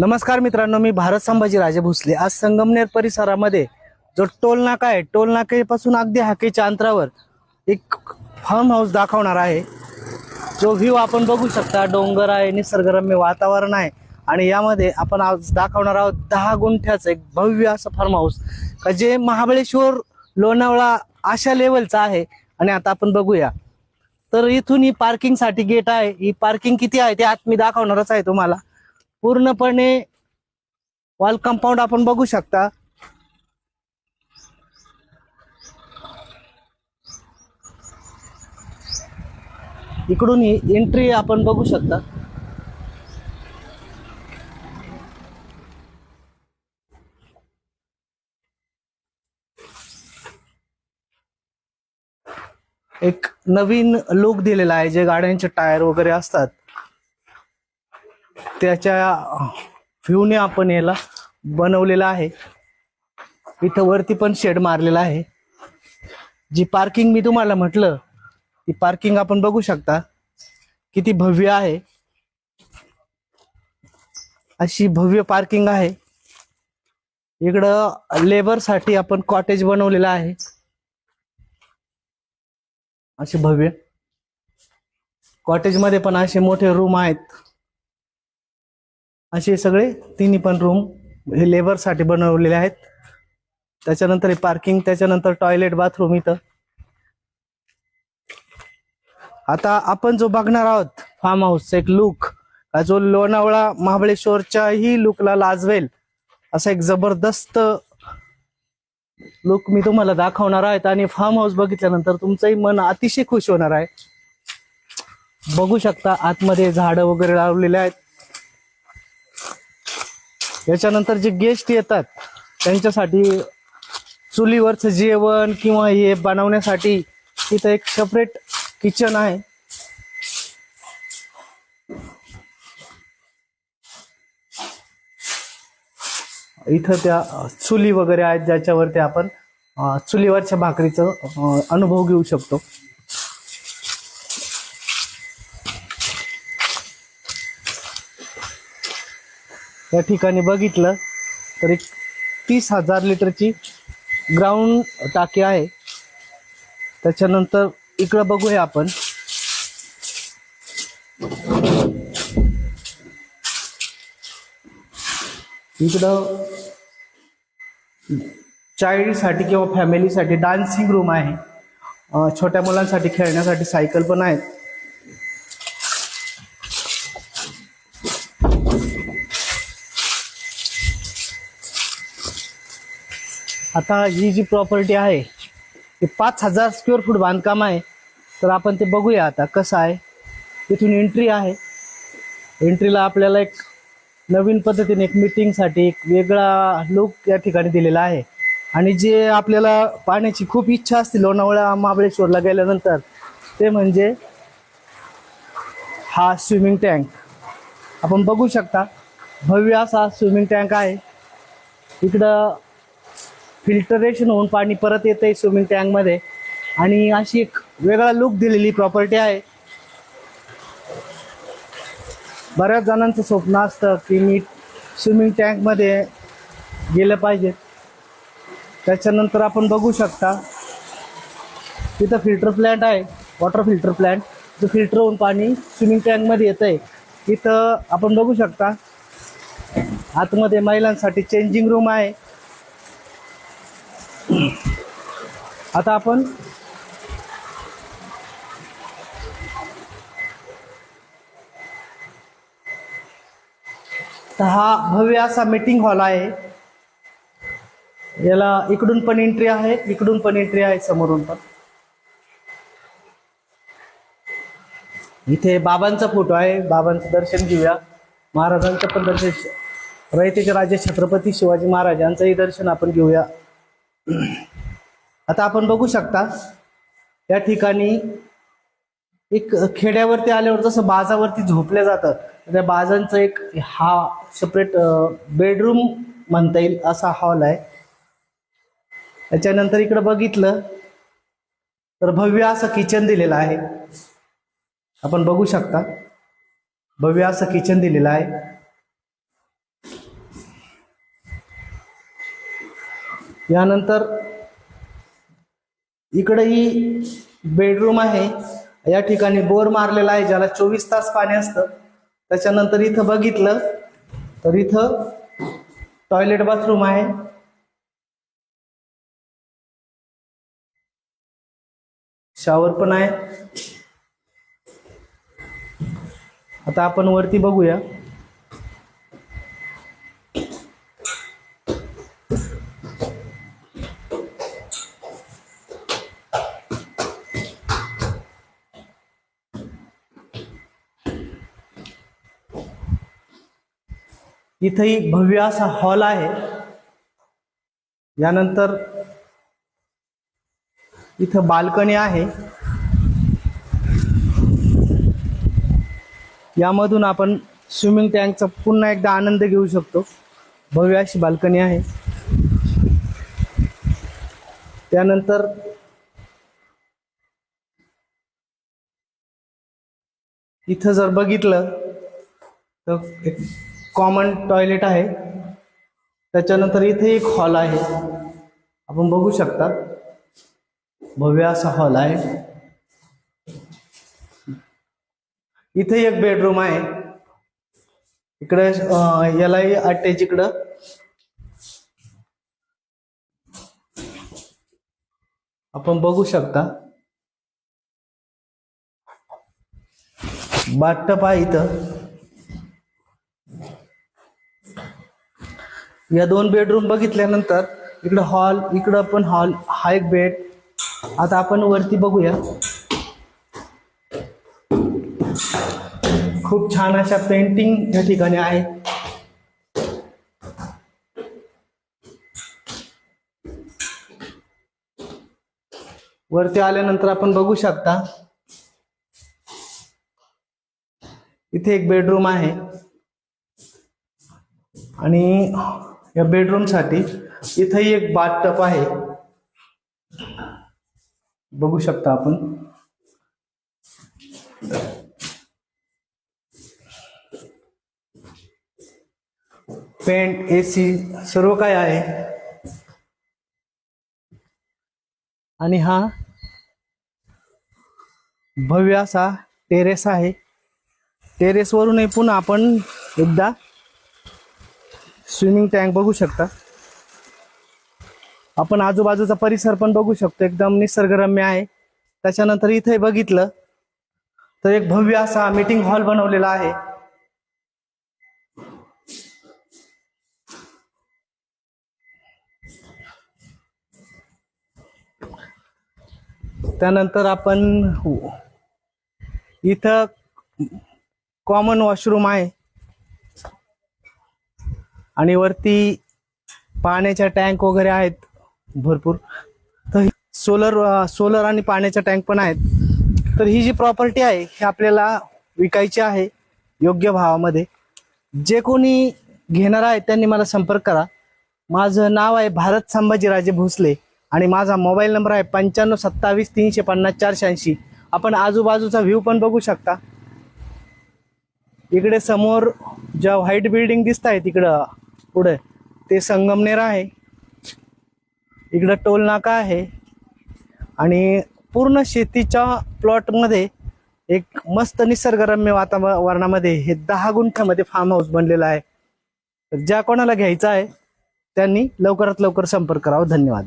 नमस्कार मित्रांनो मी भारत संभाजी राजे भोसले आज संगमनेर परिसरामध्ये जो टोल नाका आहे टोल नाकेपासून अगदी हाकेच्या अंतरावर एक फार्म हाऊस दाखवणार आहे. जो व्ह्यू आपण बघू शकता डोंगर आहे निसर्गरम्य वातावरण आहे आणि यामध्ये आपण आज दाखवणार आहोत दहा गुंठ्याचं एक भव्य असं फार्म हाऊस का जे महाबळेश्वर लोणावळा अशा लेवलचा आहे आणि आता आपण बघूया. तर इथून ही पार्किंगसाठी गेट आहे. ही पार्किंग किती आहे ते आत मी दाखवणारच आहे तुम्हाला. पूर्णपणे वॉल कंपाऊंड आपण बघू शकता. इकडून एंट्री आपण बघू शकता. एक नवीन लुक दिलेला आहे जे गाड्यांचे टायर वगैरे असतात. त्याच्या व्ह्यूने आपण याला बनवलेलं आहे. इथं वरती पण शेड मारलेला आहे. जी पार्किंग मी तुम्हाला म्हटलं ती पार्किंग आपण बघू शकता. किती भव्य आहे. अशी भव्य पार्किंग आहे. इकडं लेबरसाठी आपण कॉटेज बनवलेलं आहे. असे भव्य. कॉटेजमध्ये पण असे मोठे रूम आहेत. असे सगळे तिन्ही पण रूम हे लेबरसाठी बनवलेले आहेत. त्याच्यानंतर हे पार्किंग त्याच्यानंतर टॉयलेट बाथरूम इथं. आता आपण जो बघणार आहोत फार्म हाऊसचा एक लुक जो लोणावळा महाबळेश्वरच्याही लुकला लाजवेल असा एक जबरदस्त लुक मी तुम्हाला दाखवणार आहेत आणि फार्म हाऊस बघितल्यानंतर तुमचंही मन अतिशय खुश होणार आहे. बघू शकता आतमध्ये झाडं वगैरे लावलेले आहेत. याच्यानंतर जे गेस्ट येतात त्यांच्यासाठी चुलीवरचं जेवण किंवा हे बनवण्यासाठी तिथं एक सेपरेट किचन आहे. इथं त्या चुली वगैरे आहेत ज्याच्यावरती आपण चुलीवरच्या भाकरीचं अनुभव घेऊ शकतो. या ठिकाणी बघितलं तर एक तीस हजार लिटरची ग्राउंड टाकी आहे. त्याच्यानंतर इकडं बघूया आपण. इकडं चाइल्डसाठी किंवा फॅमिलीसाठी डान्सिंग रूम आहे. छोट्या मुलांसाठी खेळण्यासाठी सायकल पण आहेत. आता ही जी प्रॉपर्टी आहे ते पाच हजार स्क्वेअर फूट बांधकाम आहे. तर आपण ते बघूया आता कसं आहे. तिथून एंट्री आहे. एंट्रीला आपल्याला एक नवीन पद्धतीने एक मीटिंगसाठी एक वेगळा लुक या ठिकाणी दिलेला आहे. आणि जे आपल्याला पाहण्याची खूप इच्छा असते लोणावळा महाबळेश्वरला गेल्यानंतर ते म्हणजे हा स्विमिंग टँक आपण बघू शकता भव्य असा स्विमिंग टँक आहे. इकडं फिल्टरेशन होऊन पाणी परत येतंय स्विमिंग टँकमध्ये आणि अशी एक वेगळा लुक दिलेली प्रॉपर्टी आहे. बऱ्याच जणांचं स्वप्न असतं की मी स्विमिंग टँकमध्ये गेलं पाहिजे. त्याच्यानंतर आपण बघू शकता तिथं फिल्टर प्लॅन्ट आहे वॉटर फिल्टर प्लॅन्ट जो फिल्टर होऊन पाणी स्विमिंग टँकमध्ये येतं आहे तिथं आपण बघू शकता आतमध्ये महिलांसाठी चेंजिंग रूम आहे. आता आपण हा भव्य असा मीटिंग हॉल आहे. याला इकडून पण एंट्री आहे इकडून पण एंट्री आहे समोरून पण. इथे बाबांचा फोटो आहे. बाबांचं दर्शन घेऊया. महाराजांचं पण दर्शन. रयतेचे राजे छत्रपती शिवाजी महाराजांचंही दर्शन आपण घेऊया. आता आपण बघू शकता या ठिकाणी एक खेड्यावरती आल्यावर जसं बाजावरती झोपल्या जातं त्या बाजांचं एक हा सेपरेट बेडरूम म्हणता येईल असा हॉल आहे. त्याच्यानंतर इकडं बघितलं तर भव्य असं किचन दिलेलं आहे. आपण बघू शकता भव्य असं किचन दिलेलं आहे. यानंतर इकडेही बेडरूम आहे. या ठिकाणी बोर मारलेला आहे ज्याला चोवीस तास पाणी असतं. त्याच्यानंतर इथं बघितलं तर इथं टॉयलेट बाथरूम आहे. शॉवर पण आहे. आता आपण वरती बघूया. इथंही भव्य असा हॉल आहे. यानंतर इथं बाल्कनी आहे. यामधून आपण स्विमिंग टँकचा पुन्हा एकदा आनंद घेऊ शकतो. भव्य अशी बाल्कनी आहे. त्यानंतर इथं जर बघितलं तर एक कॉमन टॉयलेट आहे. त्याच्यानंतर इथे एक हॉल आहे. आपण बघू शकता. भव्य असा हॉल आहे. इथे एक बेडरूम आहे. इकडे यालाही अटॅच इकडं आपण बघू शकता. बाटप आहे इथं. या दोन बेडरूम बघितल्यानंतर इकडं हॉल इकडं पण हॉल हा एक बेड आता आपण वरती बघूया. खूप छान अशा पेंटिंग या ठिकाणी आहे. वरती आल्यानंतर आपण बघू शकता. इथे एक बेडरूम आहे. आणि या बेडरूमसाठी. इथंही एक बाथटब आहे. बघू शकता आपण. पेंट एसी सर्व काय आहे. आणि हा भव्य असा टेरेस आहे. टेरेसवरूनही पुन्हा आपण एकदा स्विमिंग टँक बघू शकता. आपण आजूबाजूचा परिसर पण बघू शकतो. एकदम निसर्गरम्य आहे. त्याच्यानंतर इथे बघितलं तर एक भव्य असा मीटिंग हॉल बनवलेला आहे. त्यानंतर आपण इथं कॉमन वॉशरूम आहे. आणि वरती पाण्याच्या टँक वगैरे आहेत भरपूर. तर सोलर सोलर आणि पाण्याच्या टँक पण आहेत. तर ही जी प्रॉपर्टी आहे ही आपल्याला विकायची आहे योग्य भावामध्ये. जे कोणी घेणार आहे त्यांनी मला संपर्क करा. माझं नाव आहे भारत संभाजीराजे भोसले आणि माझा मोबाईल नंबर आहे पंच्याण्णव सत्तावीस तीनशे पन्नास चारशे ऐंशी. आपण आजूबाजूचा व्ह्यू पण बघू शकता. इकडे समोर ज्या व्हाईट बिल्डिंग दिसत आहे तिकडं पुढे ते संगमनेर आहे. इकडं टोल नाका आहे. आणि पूर्ण शेतीच्या प्लॉटमध्ये एक मस्त निसर्गरम्य वातावरणामध्ये हे दहा गुंठ्यामध्ये फार्म हाऊस बनलेलं आहे. तर ज्या कोणाला घ्यायचं आहे त्यांनी लवकरात लवकर संपर्क करावा. धन्यवाद.